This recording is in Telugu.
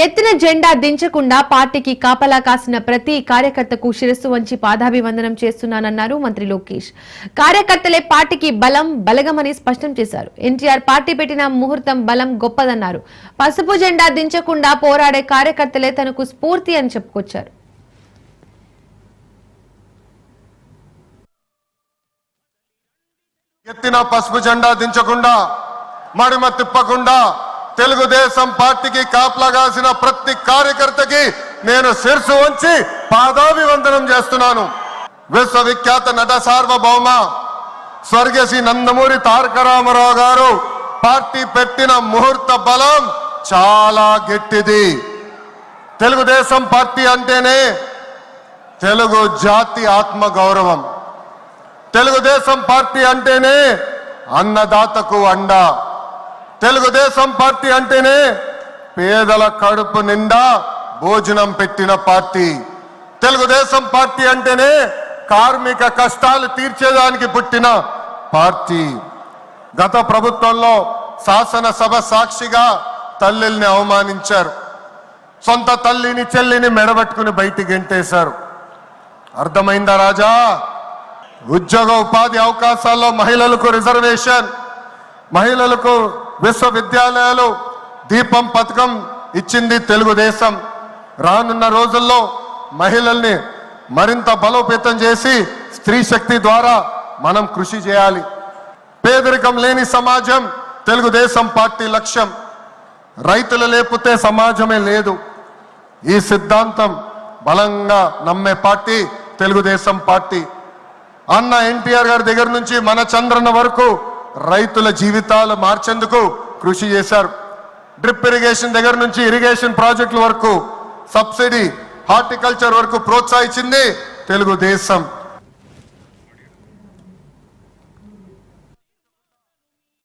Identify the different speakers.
Speaker 1: ఎత్తిన జెండా దించకుండా పార్టీకి కాపలా కాసిన ప్రతి కార్యకర్తకు శిరస్సు వంచి పాదాభివందనం చేస్తున్నానన్నారు మంత్రి లోకేష్. కార్యకర్తలే పార్టీకి బలం బలగమని స్పష్టం చేశారు. ఎన్టీఆర్ పార్టీ పెట్టిన ముహూర్తం బలం గొప్పదన్నారు. పసుపు జెండా దించకుండా పోరాడే కార్యకర్తలే తనకు స్ఫూర్తి అని చెప్పుకొచ్చారు.
Speaker 2: ఎత్తిన పసుపు జెండా దించకుండా మడిమ తిప్పకుండా తెలుగుదేశం పార్టీకి కాపలాగాసిన ప్రతి కార్యకర్తకి నేను శిరసు ఉంచి పాదాభివందనం చేస్తున్నాను. విశ్వవిఖ్యాత నట సార్వభౌమ స్వర్గశ్రీ నందమూరి తారక రామారావు గారు పార్టీ పెట్టిన ముహూర్త బలం చాలా గట్టిది. తెలుగుదేశం పార్టీ అంటేనే తెలుగు జాతి ఆత్మ గౌరవం. తెలుగుదేశం పార్టీ అంటేనే అన్నదాతకు అండ. తెలుగుదేశం పార్టీ అంటేనే పేదల కడుపు నిండా భోజనం పెట్టిన పార్టీ. తెలుగుదేశం పార్టీ అంటేనే కార్మిక కష్టాలు తీర్చేదానికి పుట్టిన పార్టీ. గత ప్రభుత్వంలో శాసనసభ సాక్షిగా తల్లిల్ని అవమానించారు. సొంత తల్లిని చెల్లిని మెడబెట్టుకుని బయటికి ఎంటేశారు అర్థమైందా రాజా? ఉద్యోగ ఉపాధి అవకాశాల్లో మహిళలకు రిజర్వేషన్ మహిళలకు విశ్వవిద్యాలయాలు దీపం పథకం ఇచ్చింది తెలుగుదేశం. రానున్న రోజుల్లో మహిళల్ని మరింత బలోపేతం చేసి స్త్రీ శక్తి ద్వారా మనం కృషి చేయాలి. పేదరికం లేని సమాజం తెలుగుదేశం పార్టీ లక్ష్యం. రైతులు లేకపోతే సమాజమే లేదు. ఈ సిద్ధాంతం బలంగా నమ్మే పార్టీ తెలుగుదేశం పార్టీ. అన్న ఎన్టీఆర్ గారి దగ్గర నుంచి మన చంద్రన్న వరకు రైతుల జీవితాలు మార్చేందుకు కృషి చేశారు. డ్రిప్ ఇరిగేషన్ దగ్గర నుంచి ఇరిగేషన్ ప్రాజెక్టుల వరకు సబ్సిడీ హార్టికల్చర్ వరకు ప్రోత్సహించింది తెలుగుదేశం.